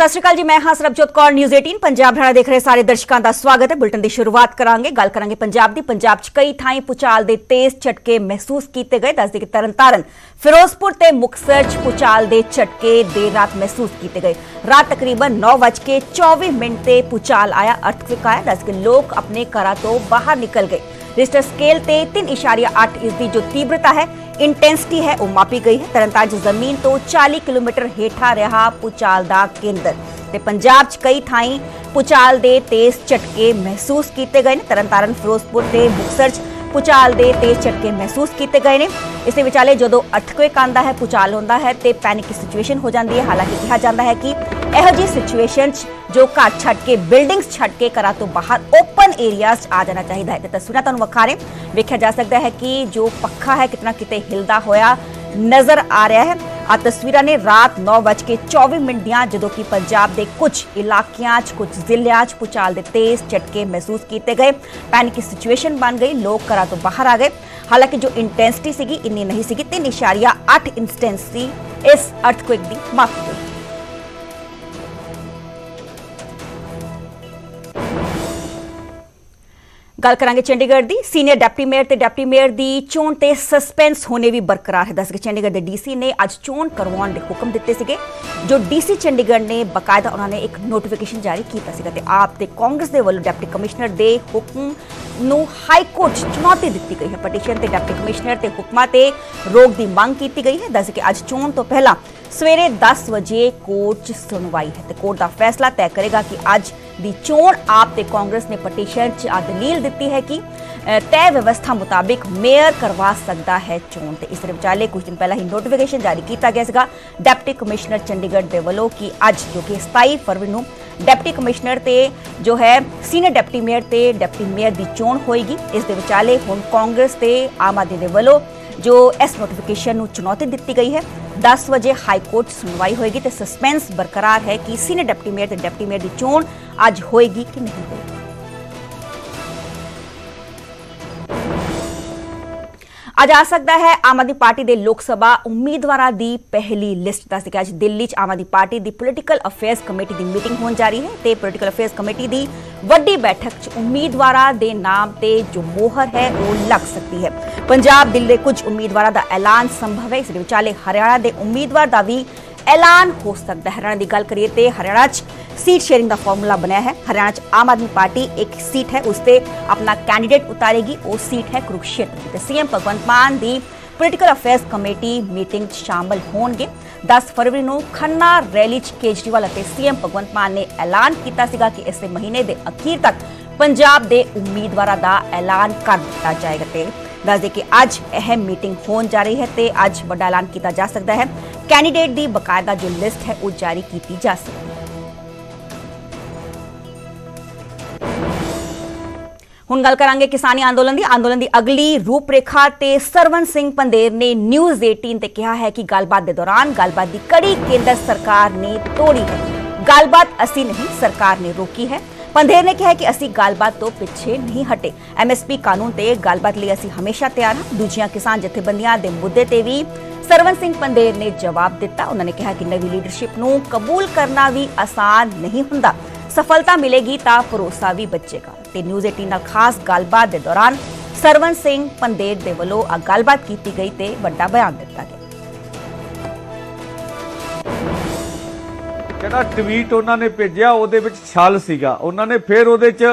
ਸਤਿ ਸ਼੍ਰੀ ਅਕਾਲ ਜੀ ਮੈਂ ਹਾਂ ਸਰਬਜੋਤ ਕੌਰ ਨਿਊਜ਼ 18 ਪੰਜਾਬ ਹਰਿਆਣਾ ਦੇਖ ਰਹੇ ਸਾਰੇ ਦਰਸ਼ਕਾਂ ਦਾ ਸਵਾਗਤ ਹੈ ਬੁਲਟਨ ਦੀ ਸ਼ੁਰੂਆਤ ਕਰਾਂਗੇ ਗੱਲ ਕਰਾਂਗੇ ਪੰਜਾਬ ਦੀ ਪੰਜਾਬ 'ਚ ਕਈ ਥਾਈਂ ਪੁਚਾਲ ਦੇ ਤੇਜ਼ ਝਟਕੇ ਮਹਿਸੂਸ ਕੀਤੇ ਗਏ ਦੱਸਦੇ ਕਿ ਤਰਨਤਾਰਨ ਫਿਰੋਜ਼ਪੁਰ ਤੇ ਮੁਕਤਸਰ 'ਚ ਪੁਚਾਲ ਦੇ ਝਟਕੇ ਦੇਰ ਰਾਤ ਮਹਿਸੂਸ ਕੀਤੇ ਗਏ ਰਾਤ ਤਕਰੀਬਨ 9:24 ਮਿੰਟ ਤੇ ਪੁਚਾਲ ਆਇਆ ਅਰਥਕਵਿਕ ਆਇਆ ਦੱਸ ਕਿ ਲੋਕ ਆਪਣੇ ਘਰਾਂ ਤੋਂ ਬਾਹਰ ਨਿਕਲ ਗਏ ਰਿਸ਼ਟਰ ਸਕੇਲ ਤੇ 3.8 ਇਸ ਦੀ ਜੋ ਤੀਬਰਤਾ ਹੈ ਇੰਟੈਂਸਿਟੀ ਹੈ ਉਹ ਮਾਪੀ ਗਈ ਹੈ ਤਰਨਤਾਰਨ 'ਚ ਜ਼ਮੀਨ ਤੋਂ 40 ਕਿਲੋਮੀਟਰ ਹੇਠਾਂ ਰਿਹਾ ਪੁਚਾਲ ਦਾ ਕੇਂਦਰ ਤੇ ਪੰਜਾਬ 'ਚ ਕਈ ਥਾਈਂ ਪੁਚਾਲ ਦੇ ਤੇਜ਼ ਝਟਕੇ ਮਹਿਸੂਸ ਕੀਤੇ ਗਏ ਨੇ ਤਰਨਤਾਰਨ ਫਿਰੋਜ਼ਪੁਰ ਤੇ ਮੁਕਤਸਰ 'ਚ ਪੁਚਾਲ ਦੇ ਤੇਜ਼ ਝਟਕੇ ਮਹਿਸੂਸ ਕੀਤੇ ਗਏ ਨੇ। ਇਸ ਦੇ ਵਿਚਾਲੇ ਜਦੋਂ ਅਰਥਕੁਇਕ ਆਂਦਾ ਹੈ ਪੁਚਾਲ ਹੁੰਦਾ ਹੈ ਤੇ ਪੈਨਿਕ ਸਿਚੁਏਸ਼ਨ ਹੋ ਜਾਂਦੀ ਹੈ। ਹਾਲਾਂਕਿ ਕਿਹਾ ਜਾਂਦਾ ਹੈ ਕਿ ਇਹੋ ਜਿਹੀ ਸਿਚੁਏਸ਼ਨ 'ਚ ਜੋ ਘਰ ਛੱਡ ਕੇ ਬਿਲਡਿੰਗਸ ਛੱਡ ਕੇ ਘਰਾਂ ਤੋਂ ਬਾਹਰ ਓਪਨ ਏਰੀਆਜ਼ 'ਚ ਆ ਜਾਣਾ ਚਾਹੀਦਾ ਹੈ। ਤੇ ਤਸਵੀਰਾਂ ਤੁਹਾਨੂੰ ਵਿਖਾ ਰਹੇ ਵੇਖਿਆ ਜਾ ਸਕਦਾ ਹੈ ਕਿ ਜੋ ਪੱਖਾ ਹੈ, ਕਿਤਨਾ ਕਿਤੇ ਹਿਲਦਾ ਹੋਇਆ ਨਜ਼ਰ ਆ ਰਿਹਾ ਹੈ। ਆ ਤਸਵੀਰਾਂ ਨੇ ਰਾਤ 9:24 ਮਿੰਟ ਦੀਆਂ ਜਦੋਂ ਕਿ ਪੰਜਾਬ ਦੇ ਕੁਝ ਇਲਾਕਿਆਂ 'ਚ ਕੁਝ ਜ਼ਿਲ੍ਹਿਆਂ 'ਚ ਪੁਚਾਲ ਦੇ ਤੇਜ਼ ਝਟਕੇ ਮਹਿਸੂਸ ਕੀਤੇ ਗਏ ਪੈਨਿਕ ਦੀ ਸਿਚੁਏਸ਼ਨ ਬਣ ਗਈ ਲੋਕ ਘਰਾਂ ਤੋਂ ਬਾਹਰ ਆ ਗਏ ਹਾਲਾਂਕਿ ਜੋ ਇੰਟੈਂਸਿਟੀ ਸੀਗੀ ਇੰਨੀ ਨਹੀਂ ਸੀਗੀ 3.8 ਇੰਸਟੈਂਸ ਸੀ ਇਸ ਅਰਥਕੁਇਕ ਦੀ ਮਾਪੀ ਗੱਲ ਕਰਾਂਗੇ ਚੰਡੀਗੜ੍ਹ ਦੀ। ਸੀਨੀਅਰ ਡਿਪਟੀ ਮੇਅਰ ਤੇ ਡਿਪਟੀ ਮੇਅਰ ਦੀ ਚੋਣ ਤੇ ਸਸਪੈਂਸ ਹੋਣੇ ਵੀ ਬਰਕਰਾਰ ਹੈ। ਦੱਸ ਕੇ ਚੰਡੀਗੜ੍ਹ ਦੇ ਡੀਸੀ ਨੇ ਅੱਜ ਚੋਣ ਕਰਵਾਉਣ ਦੇ ਹੁਕਮ ਦਿੱਤੇ ਸੀਗੇ। ਜੋ ਡੀਸੀ ਚੰਡੀਗੜ੍ਹ ਨੇ ਬਕਾਇਦਾ ਉਹਨਾਂ ਨੇ ਇੱਕ ਨੋਟੀਫਿਕੇਸ਼ਨ ਜਾਰੀ ਕੀਤਾ ਸੀਗਾ ਤੇ ਆਪ ਤੇ ਕਾਂਗਰਸ ਦੇ ਵੱਲੋਂ ਡਿਪਟੀ ਕਮਿਸ਼ਨਰ ਦੇ ਹੁਕਮ ਨੂੰ ਹਾਈ ਕੋਰਟ ਚੁਣੌਤੀ ਦਿੱਤੀ ਗਈ ਹੈ। ਪਟੀਸ਼ਨ ਤੇ ਡਿਪਟੀ ਕਮਿਸ਼ਨਰ ਤੇ ਹੁਕਮਾਂ ਤੇ ਰੋਕ ਦੀ ਮੰਗ ਕੀਤੀ ਗਈ ਹੈ। ਦੱਸ ਕੇ ਅੱਜ ਚੋਣ ਤੋਂ ਪਹਿਲਾਂ ਸਵੇਰੇ 10 ਵਜੇ ਕੋਰਟ 'ਚ ਸੁਣਵਾਈ ਹੈ ਤੇ ਕੋਰਟ ਦਾ ਫੈਸਲਾ ਤੈਅ ਕਰੇਗਾ ਕਿ ਅੱਜ ਦੀ ਚੋਣ ਆਪ ਤੇ ਕਾਂਗਰਸ ਨੇ ਪਟੀਸ਼ਨ 'ਚ ਆ ਦਲੀਲ ਦਿੱਤੀ ਹੈ ਕਿ ਤੈਅ ਵਿਵਸਥਾ ਮੁਤਾਬਿਕ ਮੇਅਰ ਕਰਵਾ ਸਕਦਾ ਹੈ ਚੋਣ ਤੇ ਇਸ ਦੇ ਵਿਚਾਲੇ ਕੁਝ ਦਿਨ ਪਹਿਲਾਂ ਹੀ ਨੋਟੀਫਿਕੇਸ਼ਨ ਜਾਰੀ ਕੀਤਾ ਗਿਆ ਸੀਗਾ ਡਿਪਟੀ ਕਮਿਸ਼ਨਰ ਚੰਡੀਗੜ੍ਹ ਦੇ ਵੱਲੋਂ ਕਿ ਅੱਜ ਜੋ ਕਿ 27 ਫਰਵਰੀ ਨੂੰ ਡਿਪਟੀ ਕਮਿਸ਼ਨਰ ਤੇ ਜੋ ਹੈ ਸੀਨੀਅਰ ਡਿਪਟੀ ਮੇਅਰ ਤੇ ਡਿਪਟੀ ਮੇਅਰ ਦੀ ਚੋਣ ਹੋਏਗੀ। ਇਸ ਦੇ ਵਿਚਾਲੇ ਹੁਣ ਕਾਂਗਰਸ ਤੇ ਆਮ ਆਦਮੀ ਦੇ ਵੱਲੋਂ ਜੋ ਇਸ ਨੋਟੀਫਿਕੇਸ਼ਨ ਨੂੰ ਚੁਣੌਤੀ ਦਿੱਤੀ ਗਈ ਹੈ। 10 ਵਜੇ ਹਾਈ ਕੋਰਟ 'ਚ ਸੁਣਵਾਈ ਹੋਏਗੀ ਤੇ ਸਸਪੈਂਸ ਬਰਕਰਾਰ ਹੈ ਕਿ ਸੀਨੀਅਰ ਡਿਪਟੀ ਮੇਅਰ ਤੇ ਡਿਪਟੀ ਮੇਅਰ ਦੀ ਚੋਣ ਅੱਜ ਹੋਏਗੀ ਕਿ ਨਹੀਂ ਹੋਏਗੀ। ਅੱਜ ਆ ਸਕਦਾ ਹੈ ਆਮ ਆਦਮੀ ਪਾਰਟੀ ਦੇ ਲੋਕ ਸਭਾ ਉਮੀਦਵਾਰਾਂ ਦੀ ਪਹਿਲੀ ਲਿਸਟ। ਦੱਸ ਕਿ ਅੱਜ ਦਿੱਲੀ 'ਚ ਆਮ ਆਦਮੀ ਪਾਰਟੀ ਦੀ ਪੋਲੀਟੀਕਲ ਅਫੇਅਰਸ ਕਮੇਟੀ ਦੀ ਮੀਟਿੰਗ ਹੋਣ ਜਾ ਰਹੀ ਹੈ ਤੇ ਪੋਲੀਟੀਕਲ ਅਫੇਅਰਸ ਕਮੇਟੀ ਦੀ ਵੱਡੀ ਬੈਠਕ 'ਚ ਉਮੀਦਵਾਰਾਂ ਦੇ ਨਾਮ ਤੇ ਜੋ ਮੋਹਰ ਹੈ ਉਹ ਲੱਗ ਸਕਦੀ ਹੈ। ਪੰਜਾਬ ਦਿੱਲੀ ਦੇ ਕੁਝ ਉਮੀਦਵਾਰਾਂ ਦਾ ਐਲਾਨ ਸੰਭਵ ਹੈ। ਇਸ ਦੇ ਵਿਚਾਲੇ ਹਰਿਆਣਾ ਦੇ ਉਮੀਦਵਾਰ ਦਾ ਵੀ ਐਲਾਨ ਹੋ ਸਕਦਾ ਹੈ। ਹਰਿਆਣਾ ਦੀ ਗੱਲ ਕਰੀਏ ਤੇ ਹਰਿਆਣਾ 'ਚ ਸੀਟ ਸ਼ੇਅਰਿੰਗ ਦਾ ਫਾਰਮੂਲਾ ਬਣਿਆ ਹੈ। ਹਰਿਆਣਾ 'ਚ ਆਮ ਆਦਮੀ ਪਾਰਟੀ ਇੱਕ ਸੀਟ ਹੈ ਉਸ ਤੇ ਆਪਣਾ ਕੈਂਡੀਡੇਟ ਉਤਾਰੇਗੀ, ਉਹ ਸੀਟ ਹੈ ਕੁਰੂਕਸ਼ੇਤਰ ਦੀ। ਤੇ ਸੀਐਮ ਭਗਵੰਤ ਮਾਨ ਦੀ ਪੋਲੀਟੀਕਲ ਅਫੇਅਰਸ ਕਮੇਟੀ ਮੀਟਿੰਗ 'ਚ ਸ਼ਾਮਲ ਹੋਣਗੇ। 10 ਫਰਵਰੀ ਨੂੰ ਖੰਨਾ ਰੈਲੀ 'ਚ ਕੇਜਰੀਵਾਲ ਅਤੇ ਸੀਐਮ ਭਗਵੰਤ ਮਾਨ ਨੇ ਐਲਾਨ ਕੀਤਾ ਸੀਗਾ ਕਿ ਇਸੇ ਮਹੀਨੇ ਦੇ ਅਖੀਰ ਤੱਕ ਪੰਜਾਬ ਦੇ ਉਮੀਦਵਾਰਾਂ ਦਾ ਐਲਾਨ ਕਰ ਦਿੱਤਾ ਜਾਏਗਾ। ਤੇ ਦੱਸਦੇ ਕਿ ਅੱਜ ਅਹਿਮ ਮੀਟਿੰਗ ਹੋਣ ਜਾ ਰਹੀ ਹੈ ਤੇ ਅੱਜ ਵੱਡਾ ਐਲਾਨ ਕੀਤਾ ਜਾ ਸਕਦਾ ਹੈ। ਕੈਂਡੀਡੇਟ ਦੀ ਬਕਾਇਦਾ ਜੋ ਲਿਸਟ ਹੈ, ਉਹ ਜਾਰੀ ਕੀਤੀ ਜਾ ਸਕਦੀ ਹੈ। ਹੁਣ ਗੱਲ ਕਰਾਂਗੇ ਕਿਸਾਨੀ ਅੰਦੋਲਨ ਦੀ। ਅੰਦੋਲਨ ਦੀ ਅਗਲੀ ਰੂਪਰੇਖਾ ਤੇ ਸਰਵਨ ਸਿੰਘ ਪੰਦੇਰ ਨੇ ਨਿਊਜ਼ 18 ਤੇ ਕਿਹਾ ਹੈ ਕਿ ਗੱਲਬਾਤ ਦੇ ਦੌਰਾਨ ਗੱਲਬਾਤ ਦੀ ਕੜੀ ਕੇਂਦਰ ਸਰਕਾਰ ਨੇ ਤੋੜੀ ਹੈ। ਗੱਲਬਾਤ ਅਸੀਂ ਨਹੀਂ, ਸਰਕਾਰ ਨੇ ਰੋਕੀ ਹੈ। ਪੰਧੇਰ ਨੇ ਕਿਹਾ ਕਿ ਅਸੀਂ ਗੱਲਬਾਤ ਤੋਂ ਪਿੱਛੇ ਨਹੀਂ ਹਟੇ। ਐਮਐਸਪੀ ਕਾਨੂੰਨ ਤੇ ਗੱਲਬਾਤ ਲਈ ਅਸੀਂ ਹਮੇਸ਼ਾ ਤਿਆਰ ਹਾਂ। ਦੂਜੀਆਂ ਕਿਸਾਨ ਜਥੇਬੰਦੀਆਂ ਦੇ ਮੁੱਦੇ ਤੇ ਵੀ ਸਰਵਨ ਸਿੰਘ ਪੰਧੇਰ ਨੇ ਜਵਾਬ ਦਿੱਤਾ। ਉਹਨਾਂ ਨੇ ਕਿਹਾ ਕਿ ਨਵੀਂ ਲੀਡਰਸ਼ਿਪ ਨੂੰ ਕਬੂਲ ਕਰਨਾ ਵੀ ਆਸਾਨ ਨਹੀਂ ਹੁੰਦਾ। ਸਫਲਤਾ ਮਿਲੇਗੀ ਤਾਂ ਭਰੋਸਾ ਵੀ ਬਚੇਗਾ। ਤੇ ਨਿਊਜ਼ 18 ਨਾਲ ਖਾਸ ਗੱਲਬਾਤ ਦੇ ਦੌਰਾਨ ਸਰਵਨ ਸਿੰਘ ਪੰਦੇਰ ਦੇ ਵੱਲੋਂ ਆ ਗੱਲਬਾਤ ਕੀਤੀ ਗਈ ਤੇ ਵੱਡਾ ਬਿਆਨ ਦਿੱਤਾ ਗਿਆ। ਜਿਹੜਾ ਟਵੀਟ ਉਹਨਾਂ ਨੇ ਭੇਜਿਆ ਉਹਦੇ ਵਿੱਚ ਛਲ ਸੀਗਾ। ਉਹਨਾਂ ਨੇ ਫਿਰ ਉਹਦੇ 'ਚ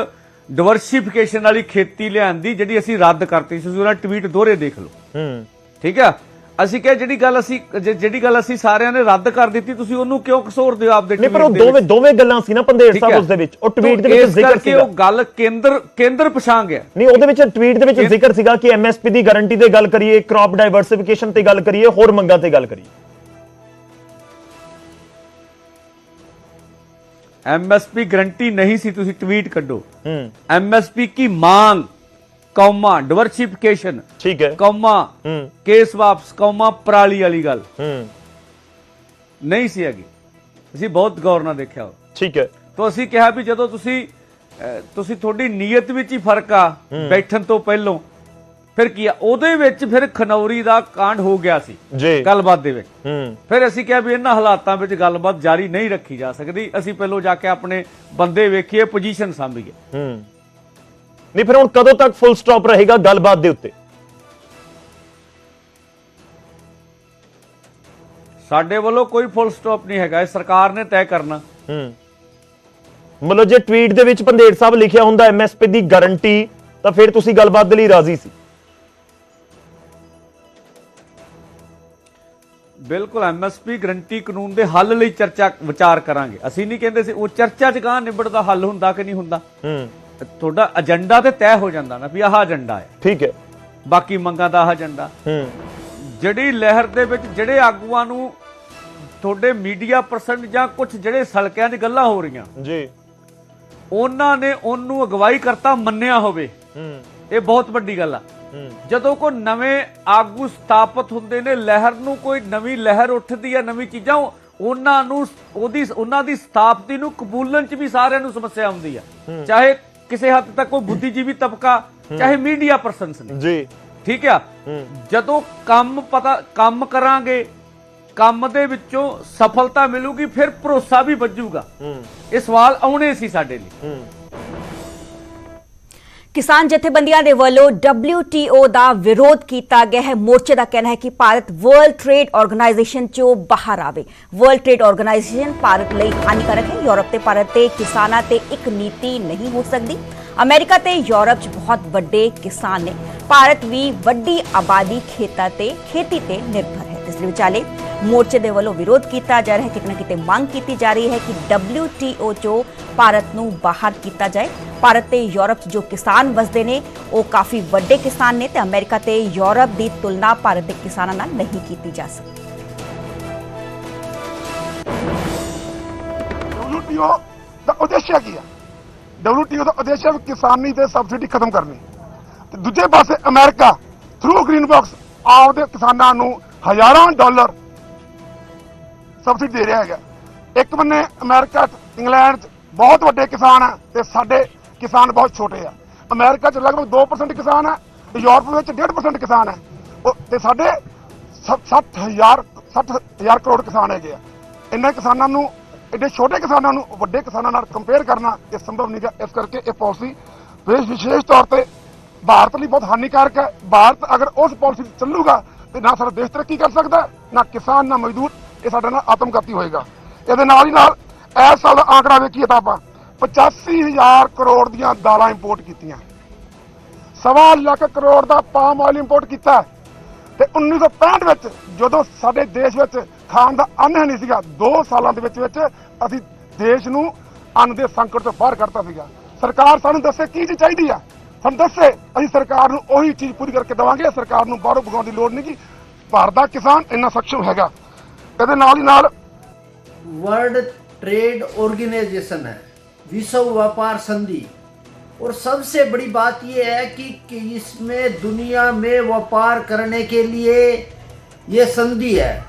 ਡਿਵਰਸਿਫਿਕੇਸ਼ਨ ਵਾਲੀ ਖੇਤੀ ਲਿਆਂਦੀ ਜਿਹੜੀ ਅਸੀਂ ਰੱਦ ਕਰਤੀ ਸੀ। ਉਹਨਾਂ ਟਵੀਟ ਦੋਹਰੇ ਦੇਖ ਲਓ। ਹੂੰ। ਠੀਕ ਆ? ਅਸੀਂ ਕਿਹਾ ਜਿਹੜੀ ਗੱਲ ਅਸੀਂ ਜ- ਜਿਹੜੀ ਗੱਲ ਅਸੀਂ ਸਾਰਿਆਂ ਨੇ ਰੱਦ ਕਰ ਦਿੱਤੀ ਤੁਸੀਂ ਉਹਨੂੰ ਕਿਉਂ ਕਸੂਰਦੇ ਹੋ ਆਪਦੇ ਨਹੀਂ ਪਰ ਉਹ tweet ਦੇ ਦੋਵੇਂ ਵਿੱਚ? ਦੋਵੇਂ ਗੱਲਾਂ ਸੀ ਨਾ ਠੀਕ ਸਾਹਿਬ ਹੈ। ਉਸ ਦੇ ਵਿੱਚ। ਉਹ ਟਵੀਟ ਦੇ ਵਿੱਚ ਇਸ ਜ਼ਿਕਰ ਕਰਕੇ ਸੀਗਾ। ਉਹ ਗੱਲ ਕੇਂਦਰ ਕੇਂਦਰ ਪਛਾਣ ਗਿਆ। ਨਹੀਂ ਉਹਦੇ ਵਿੱਚ ਟਵੀਟ ਦੇ ਵਿੱਚ ਇਹ- ਜ਼ਿਕਰ ਸੀਗਾ ਕਿ ਐਮਐਸਪੀ ਦੀ ਗਾਰੰਟੀ ਤੇ ਗੱਲ ਕਰੀਏ ਕ੍ਰੌਪ ਡਾਈਵਰਸਿਫਿਕੇਸ਼ਨ ਤੇ ਗੱਲ ਕਰੀਏ ਹੋਰ ਮੰਗਾਂ ਤੇ ਗੱਲ ਕਰੀਏ। ਐਮਐਸਪੀ ਗਰੰਟੀ ਨਹੀਂ ਸੀ ਤੁਸੀਂ ਟਵੀਟ ਕੱਢੋ। ਹੂੰ। ਐਮਐਸਪੀ ਕੀ ਮਾंग ਕੌਮਾ ਡਿਵਰਸਿਫਿਕੇਸ਼ਨ ਠੀਕ ਹੈ। ਕੌਮਾ ਹੂੰ। ਕੇਸ ਵਾਪਸ ਕੌਮਾ ਪਰਾਲੀ ਵਾਲੀ ਗੱਲ। ਹੂੰ। ਨਹੀਂ ਸੀ ਹੈਗੀ। ਅਸੀਂ ਬਹੁਤ ਗੌਰ ਨਾਲ ਦੇਖਿਆ ਉਹ। ਠੀਕ ਹੈ। ਤਾਂ ਅਸੀਂ ਕਿਹਾ ਵੀ ਜਦੋਂ ਤੁਸੀਂ ਤੁਸੀਂ ਤੁਹਾਡੀ ਨੀਅਤ ਵਿੱਚ ਹੀ ਫ਼ਰਕ ਆ ਬੈਠਣ ਤੋਂ ਪਹਿਲਾਂ ਫਿਰ ਕੀ ਆ? ਉਹਦੇ ਵਿੱਚ ਫਿਰ ਖਨੌਰੀ ਦਾ ਕਾਂਡ ਹੋ ਗਿਆ ਸੀ। ਜੀ। ਗੱਲਬਾਤ ਦੇ ਵਿੱਚ। ਹੂੰ। ਫਿਰ ਅਸੀਂ ਕਿਹਾ ਵੀ ਇਹਨਾਂ ਹਾਲਾਤਾਂ ਵਿੱਚ ਗੱਲਬਾਤ ਜਾਰੀ ਨਹੀਂ ਰੱਖੀ ਜਾ ਸਕਦੀ। ਅਸੀਂ ਪਹਿਲਾਂ ਜਾ ਕੇ ਆਪਣੇ ਬੰਦੇ ਵੇਖੀਏ ਪੋਜੀਸ਼ਨ ਸਾਂਭੀਏ। ਹੂੰ। ਨਹੀਂ ਫਿਰ ਹੁਣ ਕਦੋਂ ਤੱਕ ਫੁੱਲ ਸਟਾਪ ਰਹੇਗਾ ਗੱਲਬਾਤ ਦੇ ਉੱਤੇ? ਸਾਡੇ ਵੱਲੋਂ ਕੋਈ ਫੁੱਲ ਸਟਾਪ ਨਹੀਂ ਹੈਗਾ ਇਹ ਸਰਕਾਰ ਨੇ ਤੈਅ ਕਰਨਾ। ਹੂੰ। ਮਤਲਬ ਜੇ ਟਵੀਟ ਦੇ ਵਿੱਚ ਪੰਦੇੜ ਸਾਹਿਬ ਲਿਖਿਆ ਹੁੰਦਾ ਐਮਐਸਪੀ ਦੀ ਗਾਰੰਟੀ ਤਾਂ ਫਿਰ ਤੁਸੀਂ ਗੱਲਬਾਤ ਦੇ ਲਈ ਰਾਜ਼ੀ ਸੀ। ਬਿਲਕੁਲ ਐਮਐਸਪੀ ਗਰੰਟੀ ਕਾਨੂੰਨ ਦੇ ਹੱਲ ਲਈ ਚਰਚਾ ਵਿਚਾਰ ਕਰਾਂਗੇ। ਅਸੀਂ ਨਹੀਂ ਕਹਿੰਦੇ ਸੀ ਉਹ ਚਰਚਾ ਚ ਕਾਂ ਨਿਬੜਦਾ ਹੱਲ ਹੁੰਦਾ ਕਿ ਨਹੀਂ ਹੁੰਦਾ। ਹੂੰ। ਤੁਹਾਡਾ ਏਜੰਡਾ ਤੇ ਤੈਅ ਹੋ ਜਾਂਦਾ ਨਾ ਵੀ ਆਹ ਏਜੰਡਾ ਹੈ। ਠੀਕ ਹੈ। ਬਾਕੀ ਮੰਗਾਂ ਦਾ ਆਹ ਏਜੰਡਾ ਹੂੰ। ਜਿਹੜੀ ਲਹਿਰ ਦੇ ਵਿੱਚ ਜਿਹੜੇ ਆਗੂਆਂ ਨੂੰ ਤੁਹਾਡੇ ਮੀਡੀਆ ਪਰਸਨ ਜਾਂ ਕੁਝ ਜਿਹੜੇ ਸਲਕਿਆਂ 'ਚ ਗੱਲਾਂ ਹੋ ਰਹੀਆਂ ਜੀ। ਉਹਨਾਂ ਨੇ ਉਹਨੂੰ ਅਗਵਾਈ ਕਰਤਾ ਮੰਨਿਆ ਹੋਵੇ। ਹੂੰ। ਇਹ ਬਹੁਤ ਵੱਡੀ ਗੱਲ ਆ। ਜਦੋਂ ਕੋ ਨਵੇਂ ਆਗੂ ਸਥਾਪਿਤ ਹੁੰਦੇ ਨੇ ਲਹਿਰ ਨੂੰ ਕੋਈ ਨਵੀਂ ਲਹਿਰ ਉੱਠਦੀ ਹੈ ਨਵੀਂ ਚੀਜ਼ਾਂ ਉਹ- ਉਹਨਾਂ ਨੂੰ ਉਹਦੀ ਉਹਨਾਂ ਦੀ ਸਥਾਪਤੀ ਨੂੰ ਕਬੂਲਣ ਚ ਵੀ ਸਾਰਿਆਂ ਨੂੰ ਸਮੱਸਿਆ ਆਉਂਦੀ ਆ। ਚਾਹੇ ਕਿਸੇ ਹੱਦ ਤੱਕ ਕੋਈ ਬੁੱਧੀਜੀਵੀ ਤਬਕਾ ਚਾਹੇ ਮੀਡੀਆ ਪਰਸਨਸ ਨੇ। ਜੀ। ਠੀਕ ਆ? ਜਦੋਂ ਕੰਮ ਪਤਾ ਕੰਮ ਕਰਾਂਗੇ ਕੰਮ ਦੇ ਵਿੱਚੋਂ ਸਫਲਤਾ ਮਿਲੂਗੀ ਫਿਰ ਭਰੋਸਾ ਵੀ ਵੱਜੂਗਾ। ਇਹ ਸਵਾਲ ਆਉਣੇ ਸੀ ਸਾਡੇ ਲਈ। ਕਿਸਾਨ ਜਥੇਬੰਦੀਆਂ ਦੇ ਵੱਲੋਂ WTO ਦਾ ਵਿਰੋਧ ਕੀਤਾ ਗਿਆ ਹੈ। ਮੋਰਚੇ ਦਾ ਕਹਿਣਾ ਹੈ ਕਿ ਭਾਰਤ ਵਰਲਡ ਟ੍ਰੇਡ ਆਰਗੇਨਾਈਜੇਸ਼ਨ ਚੋਂ ਬਾਹਰ ਆਵੇ। ਵਰਲਡ ਟ੍ਰੇਡ ਆਰਗੇਨਾਈਜੇਸ਼ਨ ਭਾਰਤ ਲਈ ਹਾਨੀਕਾਰਕ ਹੈ। ਯੂਰਪ ਤੇ ਭਾਰਤ ਤੇ ਕਿਸਾਨਾਂ ਤੇ ਇੱਕ ਨੀਤੀ ਨਹੀਂ ਹੋ ਸਕਦੀ। ਅਮਰੀਕਾ ਤੇ ਯੂਰਪ 'ਚ ਬਹੁਤ ਵੱਡੇ ਕਿਸਾਨ ਨੇ। ਭਾਰਤ ਵੀ ਵੱਡੀ ਆਬਾਦੀ ਖੇਤਾਂ ਤੇ, ਖੇਤੀ ਤੇ ਨਿਰਭਰ ਇਸ ਦੇ ਵਿਚਾਲੇ ਮੋਰਚੇ ਦੇ ਵੱਲੋਂ ਵਿਰੋਧ ਕੀਤਾ ਜਾ ਰਿਹਾ ਹੈ ਕਿਤੇ ਨਾ ਕਿਤੇ ਮੰਗ ਕੀਤੀ ਜਾ ਰਹੀ ਹੈ ਕਿ WTO ਚੋਂ ਭਾਰਤ ਨੂੰ ਬਾਹਰ ਕੀਤਾ ਜਾਏ। ਭਾਰਤ ਤੇ ਯੂਰਪ 'ਚ ਜੋ ਕਿਸਾਨ ਵਸਦੇ ਨੇ, ਉਹ ਕਾਫੀ ਵੱਡੇ ਕਿਸਾਨ ਨੇ ਤੇ ਅਮਰੀਕਾ ਤੇ ਯੂਰਪ ਦੀ ਤੁਲਨਾ ਭਾਰਤ ਦੇ ਕਿਸਾਨਾਂ ਨਾਲ ਨਹੀਂ ਕੀਤੀ ਜਾ ਸਕਦੀ WTO ਦਾ ਉਦੇਸ਼ ਕੀ ਹੈ? WTO ਦਾ ਉਦੇਸ਼ ਹੈ ਵੀ ਕਿਸਾਨੀ ਤੇ ਸਬਸਿਡੀ ਖਤਮ ਕਰਨੀ। ਤੇ ਦੂਜੇ ਪਾਸੇ ਅਮਰੀਕਾ ਥਰੂ ਗ੍ਰੀਨ ਬਾਕਸ ਆਪਦੇ ਕਿਸਾਨਾਂ ਨੂੰ ਹਜ਼ਾਰਾਂ ਡਾਲਰ ਸਬਸਿਡੀ ਦੇ ਰਿਹਾ ਹੈਗਾ। ਇੱਕ ਬੰਨੇ ਅਮਰੀਕਾ 'ਚ, ਇੰਗਲੈਂਡ 'ਚ ਬਹੁਤ ਵੱਡੇ ਕਿਸਾਨ ਆ ਤੇ ਸਾਡੇ ਕਿਸਾਨ ਬਹੁਤ ਛੋਟੇ ਆ। ਅਮਰੀਕਾ 'ਚ ਲਗਭਗ 2% ਕਿਸਾਨ ਆ ਤੇ ਯੂਰਪ ਵਿੱਚ 1.5% ਕਿਸਾਨ ਆ। ਉਹ ਤੇ ਸਾਡੇ 60000 60000 ਕਰੋੜ ਕਿਸਾਨ ਹੈਗੇ ਆ। ਇੰਨੇ ਕਿਸਾਨਾਂ ਨੂੰ ਐਡੇ ਛੋਟੇ ਕਿਸਾਨਾਂ ਨੂੰ, ਵੱਡੇ ਕਿਸਾਨਾਂ ਨਾਲ ਕੰਪੇਅਰ ਕਰਨਾ ਇਹ ਸੰਭਵ ਨਹੀਂ ਨਹੀਂਗਾ ਇਸ ਕਰਕੇ ਇਹ ਪਾਲਿਸੀ ਵਿਸ਼- ਵਿਸ਼ੇਸ਼ ਤੌਰ ਤੇ ਭਾਰਤ ਲਈ ਬਹੁਤ ਹਾਨੀਕਾਰਕ ਹੈ। ਭਾਰਤ ਅਗਰ ਉਸ ਪਾਲਿਸੀ ਤੇ ਚੱਲੂਗਾ ਤੇ ਨਾ ਸਾਡਾ ਦੇਸ਼ ਤਰੱਕੀ ਕਰ ਸਕਦਾ, ਨਾ ਕਿਸਾਨ, ਨਾ ਮਜ਼ਦੂਰ, ਇਹ ਸਾਡੇ ਨਾਲ ਆਤਮਘਾਤੀ ਹੋਏਗਾ। ਇਹਦੇ ਨਾਲ ਹੀ ਨਾਲ ਇਸ ਸਾਲ ਦਾ ਆંકੜਾ ਵੇਖੀਏ ਤਾਂ ਆਪਾਂ 85000 ਕਰੋੜ ਦੀਆਂ ਦਾਲਾਂ ਇੰਪੋਰਟ ਕੀਤੀਆਂ। ਸਵਾ ਲੱਖ ਕਰੋੜ ਦਾ ਪਾਮ ਆਇਲ ਇੰਪੋਰਟ ਕੀਤਾ। ਤੇ 1965 ਵਿੱਚ ਜਦੋਂ ਸਾਡੇ ਦੇਸ਼ ਵਿੱਚ ਖਾਣ ਦਾ ਅੰਨ ਹੈ ਨਹੀਂ ਸੀਗਾ 2 ਸਾਲਾਂ ਦੇ ਵਿੱਚ ਵਿੱਚ ਅਸੀਂ ਦੇਸ਼ ਨੂੰ ਅੰਨ ਦੇ ਸੰਕਟ ਤੋਂ ਬਾਹਰ ਕੱਢਤਾ ਸੀਗਾ। ਸਰਕਾਰ ਸਾਨੂੰ ਦੱਸੇ ਕੀ ਚੀਜ਼ ਚਾਹੀਦੀ ਆ? हम ਦੱਸੇ अभी सरकार ਨੂੰ चीज़ पूरी करके देवे सरकार बारो बगा की लड़ नहीं ਲੋੜ भारत का किसान ਦਾ सक्षम ਇੰਨਾ ਸક્ષਮ ਹੈਗਾ ਇਹਦੇ ट्रेड ऑर्गेनाइजेशन है विश्व व्यापार संधि। और सबसे बड़ी बात यह है कि, कि इसमें दुनिया में व्यापार करने के लिए ये संधि है।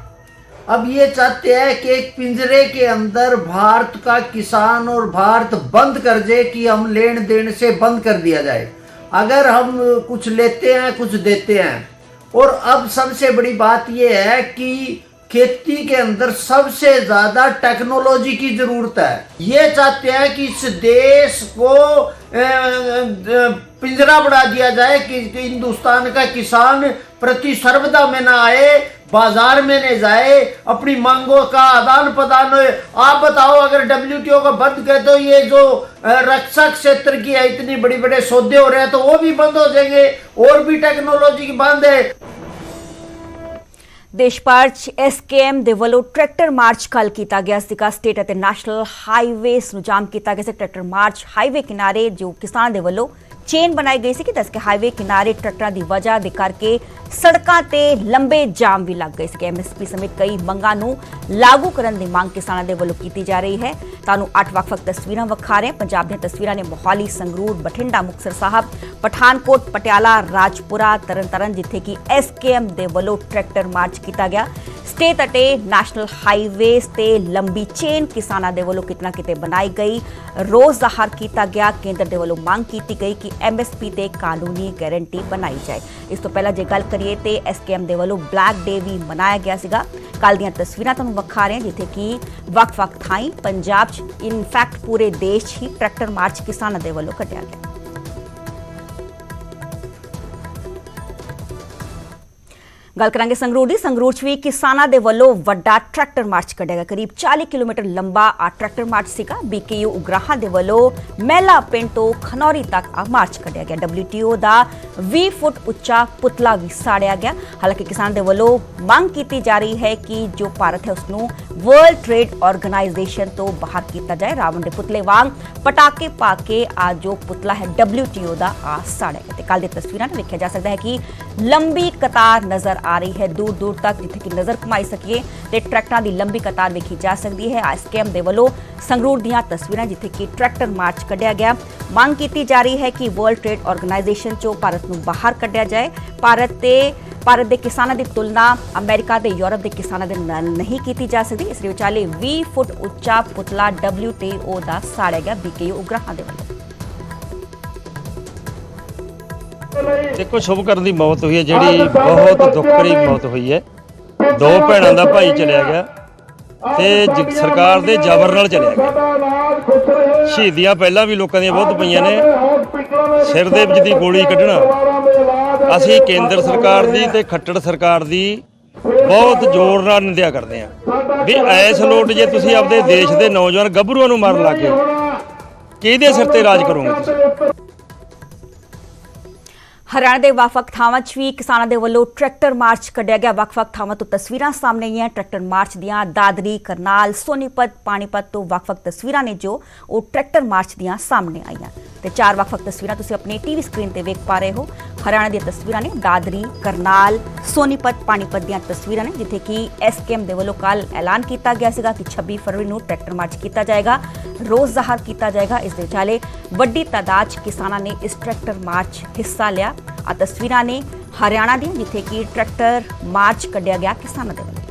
अब ये चाहते हैं कि एक पिंजरे के अंदर भारत का किसान और भारत बंद कर दे कि हम लेन देन से बंद कर दिया जाए। अगर हम कुछ लेते हैं, कुछ देते हैं। और अब सबसे बड़ी बात यह है कि खेती के अंदर सबसे ज़्यादा टेक्नोलॉजी की ज़रूरत है। ये चाहते हैं कि इस देश को पिंजरा बढ़ा दिया जाए कि हिंदुस्तान का किसान प्रति सर्वदा में ना आए बाजार में नहीं जाए अपनी मांगों का आदान प्रदान हो आप बताओ अगर डब्ल्यूटीओ को बंद कर दो ये जो अ, रक्षा क्षेत्र की है इतनी बड़ी बड़े सौदे हो रहे हैं तो वो भी बंद हो जाएंगे और भी टेक्नोलॉजी की बंद है ਦੇਸ਼ ਭਰ 'ਚ ਐਸਕੇਐਮ ਦੇ ਵੱਲੋਂ ਟਰੈਕਟਰ ਮਾਰਚ ਕੱਲ ਕੀਤਾ ਗਿਆ ਸੀਗਾ ਸਟੇਟ ਅਤੇ ਨੈਸ਼ਨਲ ਹਾਈਵੇਸ ਨੂੰ ਜਾਮ ਕੀਤਾ ਗਿਆ ਸੀ ਟਰੈਕਟਰ ਮਾਰਚ ਹਾਈਵੇ ਕਿਨਾਰੇ ਜੋ ਕਿਸਾਨ ਦੇ ਵੱਲੋਂ ਚੇਨ ਬਣਾਈ ਗਈ ਸੀ ਕਿ ਦੱਸ ਕੇ ਹਾਈਵੇ ਕਿਨਾਰੇ ਟਰੈਕਟਰਾਂ ਦੀ ਵਜ੍ਹਾ ਦੇ ਕਰਕੇ ਸੜਕਾਂ ਤੇ ਲੰਬੇ ਜਾਮ ਵੀ ਲੱਗ ਗਏ ਸੀ ਐਮਐਸਪੀ ਸਮੇਤ ਕਈ ਮੰਗਾਂ ਨੂੰ ਲਾਗੂ ਕਰਨ ਦੀ ਮੰਗ ਕਿਸਾਨਾਂ ਦੇ ਵੱਲੋਂ ਕੀਤੀ ਜਾ ਰਹੀ ਹੈ। ਤੁਹਾਨੂੰ ਅੱਠ ਵੱਖ-ਵੱਖ ਤਸਵੀਰਾਂ ਵਿਖਾ ਰਹੇ ਪੰਜਾਬ ਦੀਆਂ ਤਸਵੀਰਾਂ ਨੇ ਮੋਹਾਲੀ, ਸੰਗਰੂਰ, ਬਠਿੰਡਾ, ਮੁਕਤਸਰ ਸਾਹਿਬ, ਪਠਾਨਕੋਟ, ਪਟਿਆਲਾ, ਰਾਜਪੁਰਾ, ਤਰਨਤਾਰਨ, ਜਿੱਥੇ ਕਿ ਐਸਕੇਐਮ ਦੇ ਵੱਲੋਂ ਟਰੈਕਟਰ ਮਾਰਚ ਕੀਤਾ ਗਿਆ। ਸਟੇਟ ਅਤੇ ਨੈਸ਼ਨਲ ਹਾਈਵੇਜ਼ ਤੇ ਲੰਬੀ ਚੇਨ ਕਿਸਾਨਾਂ ਦੇ ਵੱਲੋਂ ਕਿਤਨਾ ਕਿਤੇ ਬਣਾਈ ਗਈ। ਰੋਸ ਜ਼ਾਹਰ ਕੀਤਾ ਗਿਆ। ਕੇਂਦਰ ਦੇ ਵੱਲੋਂ ਮੰਗ ਕੀਤੀ ਗਈ ਕਿ ਐਮਐਸਪੀ ਤੇ ਕਾਨੂੰਨੀ ਗਾਰੰਟੀ ਬਣਾਈ ਜਾਏ। ਇਸ ਤੋਂ ਪਹਿਲਾਂ ਜੇ ਗੱਲ ਕਰੀਏ ਤੇ ਐਸਕੇਐਮ ਦੇ ਵੱਲੋਂ ਬਲੈਕ ਡੇ ਵੀ ਮਨਾਇਆ ਗਿਆ ਸੀਗਾ। ਕੱਲ ਦੀਆਂ ਤਸਵੀਰਾਂ ਤੁਹਾਨੂੰ ਵਿਖਾ ਰਹੇ ਹਾਂ, ਜਿੱਥੇ ਕਿ ਵੱਖ-ਵੱਖ ਥਾਈਂ ਪੰਜਾਬ 'ਚ ਇਨਫੈਕਟ ਪੂਰੇ ਦੇਸ਼ 'ਚ ਹੀ ਟਰੈਕਟਰ ਮਾਰਚ ਕਿਸਾਨਾਂ ਦੇ ਵੱਲੋਂ ਕੱਢਿਆ ਗਿਆ। ਗੱਲ ਕਰਾਂਗੇ ਸੰਗਰੂਰ ਦੀ। ਸੰਗਰੂਰ 'ਚ ਵੀ ਕਿਸਾਨਾਂ ਦੇ ਵੱਲੋਂ ਵੱਡਾ ਟਰੈਕਟਰ ਮਾਰਚ ਕੱਢਿਆ ਗਿਆ। ਕਰੀਬ 40 ਕਿਲੋਮੀਟਰ ਲੰਬਾ ਆ ਟਰੈਕਟਰ ਮਾਰਚ ਸੀਗਾ। ਬੀਕੇਯੂ ਉਗਰਾਹਾਂ ਦੇ ਵੱਲੋਂ ਮਹਿਲਾ ਪਿੰਡ ਤੋਂ ਖਨੌਰੀ ਤੱਕ ਆ ਮਾਰਚ ਕੱਢਿਆ ਗਿਆ। WTO ਦਾ 20 ਫੁੱਟ ਉੱਚਾ ਪੁਤਲਾ ਵੀ ਸਾੜਿਆ ਗਿਆ। ਹਾਲਾਂਕਿ ਕਿਸਾਨ ਦੇ ਵੱਲੋਂ ਮੰਗ ਕੀਤੀ ਜਾ ਰਹੀ ਹੈ ਕਿ ਜੋ ਭਾਰਤ ਹੈ ਉਸ ਨੂੰ ਵਰਲਡ ਟ੍ਰੇਡ ਆਰਗੇਨਾਈਜੇਸ਼ਨ ਤੋਂ ਬਾਹਰ ਕੀਤਾ ਜਾਏ। ਰਾਵਣ ਦੇ ਪੁਤਲੇ ਵਾਂਗ ਪਟਾਕੇ ਪਾ ਕੇ ਆ ਜੋ ਪੁਤਲਾ ਹੈ WTO ਦਾ ਆ ਸਾੜਿਆ ਗਿਆ। ਤੇ ਕੱਲ ਦੀ ਤਸਵੀਰਾਂ ਨੂੰ ਵੇਖਿਆ ਜਾ ਸਕਦਾ ਹੈ ਕਿ ਲੰਬੀ ਕਤਾਰ ਨਜ਼ਰ ਆ ਰਹੀ ਹੈ। ਦੂਰ ਦੂਰ ਤੱਕ ਜਿੱਥੇ ਕਿ ਨਜ਼ਰ ਘੁਮਾਈ ਸਕੀਏ ਤੇ ਟਰੈਕਟਰਾਂ ਦੀ ਲੰਬੀ ਕਤਾਰ ਵੇਖੀ ਜਾ ਸਕਦੀ ਹੈ। ਐਸਕੇਐਮ ਦੇ ਵੱਲੋਂ ਸੰਗਰੂਰ ਦੀਆਂ ਤਸਵੀਰਾਂ ਜਿੱਥੇ ਕਿ ਟਰੈਕਟਰ ਮਾਰਚ ਕੱਢਿਆ ਗਿਆ। ਮੰਗ ਕੀਤੀ ਜਾ ਰਹੀ ਹੈ ਕਿ ਵਰਲਡ ਟ੍ਰੇਡ ਆਰਗੇਨਾਈਜੇਸ਼ਨ ਚੋਂ ਭਾਰਤ ਨੂੰ ਬਾਹਰ ਕੱਢਿਆ ਜਾਏ। ਭਾਰਤ ਤੇ ਭਾਰਤ ਦੇ ਕਿਸਾਨਾਂ ਦੀ ਤੁਲਨਾ ਅਮਰੀਕਾ ਤੇ ਯੂਰਪ ਦੇ ਕਿਸਾਨਾਂ ਦੇ ਨਾਲ ਨਹੀਂ ਕੀਤੀ ਜਾ ਸਕਦੀ। ਇਸ ਦੇ ਵਿਚਾਲੇ 20 ਫੁੱਟ ਉੱਚਾ ਪੁਤਲਾ WTO ਦਾ ਸਾੜਿਆ ਗਿਆ। ਬੀਕੇਯੂ ਉਗਰਾਹਾਂ ਦੇ ਵੱਲੋਂ। ਦੇਖੋ ਸ਼ੁਭ ਕਰਨ ਦੀ ਮੌਤ ਹੋਈ ਹੈ ਜਿਹੜੀ ਬਹੁਤ ਦੁੱਖ ਭਰੀ ਮੌਤ ਹੋਈ ਹੈ। ਦੋ ਭੈਣਾਂ ਦਾ ਭਾਈ ਚਲਿਆ ਗਿਆ ਤੇ ਸਰਕਾਰ ਦੇ ਜ਼ਬਰ ਨਾਲ ਚਲਿਆ ਗਿਆ। ਸ਼ਹੀਦੀਆਂ ਪਹਿਲਾਂ ਵੀ ਲੋਕਾਂ ਦੀਆਂ ਬਹੁਤ ਪਈਆਂ ਨੇ। ਸਿਰ ਦੇ ਵਿੱਚ ਦੀ ਗੋਲੀ ਕੱਢਣਾ। ਅਸੀਂ ਕੇਂਦਰ ਸਰਕਾਰ ਦੀ ਤੇ ਖੱਟੜ ਸਰਕਾਰ ਦੀ ਬਹੁਤ ਜ਼ੋਰ ਨਾਲ ਨਿੰਦਿਆ ਕਰਦੇ ਹਾਂ। ਵੀ ਐਸ ਲੋਟ ਜੇ ਤੁਸੀਂ ਆਪਦੇ ਦੇਸ਼ ਦੇ ਨੌਜਵਾਨ ਗੱਭਰੂਆਂ ਨੂੰ ਮਾਰਨ ਲੱਗੇ ਕਿਹਦੇ ਸਿਰ ਤੇ ਰਾਜ ਕਰੋਗੇ ਤੁਸੀਂ? ਹਰਿਆਣਾ ਦੇ ਵੱਖ-ਵੱਖ ਥਾਵਾਂ 'ਚ ਵੀ ਕਿਸਾਨਾਂ ਦੇ ਵੱਲੋਂ ਟਰੈਕਟਰ ਮਾਰਚ ਕੱਢਿਆ ਗਿਆ। ਵੱਖ-ਵੱਖ ਥਾਵਾਂ ਤੋਂ ਤਸਵੀਰਾਂ ਸਾਹਮਣੇ ਆਈਆਂ। ਟਰੈਕਟਰ ਮਾਰਚ ਦੀਆਂ ਦਾਦਰੀ, ਕਰਨਾਲ, ਸੋਨੀਪਤ, ਪਾਣੀਪਤ ਤੋਂ ਵੱਖ-ਵੱਖ ਤਸਵੀਰਾਂ ਨੇ ਜੋ ਉਹ ਟਰੈਕਟਰ ਮਾਰਚ ਦੀਆਂ ਸਾਹਮਣੇ ਆਈਆਂ। ਤੇ ਚਾਰ ਵੱਖ-ਵੱਖ ਤਸਵੀਰਾਂ ਤੁਸੀਂ ਆਪਣੀ ਟੀਵੀ ਸਕਰੀਨ ਤੇ ਵੇਖ ਪਾ ਰਹੇ ਹੋ। ਹਰਿਆਣਾ ਦੀਆਂ ਤਸਵੀਰਾਂ ਨੇ ਦਾਦਰੀ, ਕਰਨਾਲ, ਸੋਨੀਪਤ, ਪਾਣੀਪਤ ਦੀਆਂ ਤਸਵੀਰਾਂ ਨੇ, ਜਿੱਥੇ ਕਿ ਐਸਕੇਐਮ ਦੇ ਵੱਲੋਂ ਕੱਲ ਐਲਾਨ ਕੀਤਾ ਗਿਆ ਸੀਗਾ ਕਿ 26 ਫਰਵਰੀ ਨੂੰ ਟਰੈਕਟਰ ਮਾਰਚ ਕੀਤਾ ਜਾਏਗਾ ਰੋਜ਼ ਜ਼ਾਹਰ ਕੀਤਾ ਜਾਏਗਾ। ਇਸ ਦੇ ਵਿਚਾਲੇ ਵੱਡੀ ਤਾਦਾਦ 'ਚ ਕਿਸਾਨਾਂ ਨੇ ਇਸ ਟਰੈਕਟਰ ਮਾਰਚ ਹਿੱਸਾ ਲਿਆ। ਆ ਤਸਵੀਰਾਂ ਨੇ ਹਰਿਆਣਾ ਦੀਆਂ, ਜਿੱਥੇ ਕਿ ਟਰੈਕਟਰ ਮਾਰਚ ਕੱਢਿਆ ਗਿਆ ਕਿਸਾਨਾਂ ਦੇ ਵੱਲੋਂ।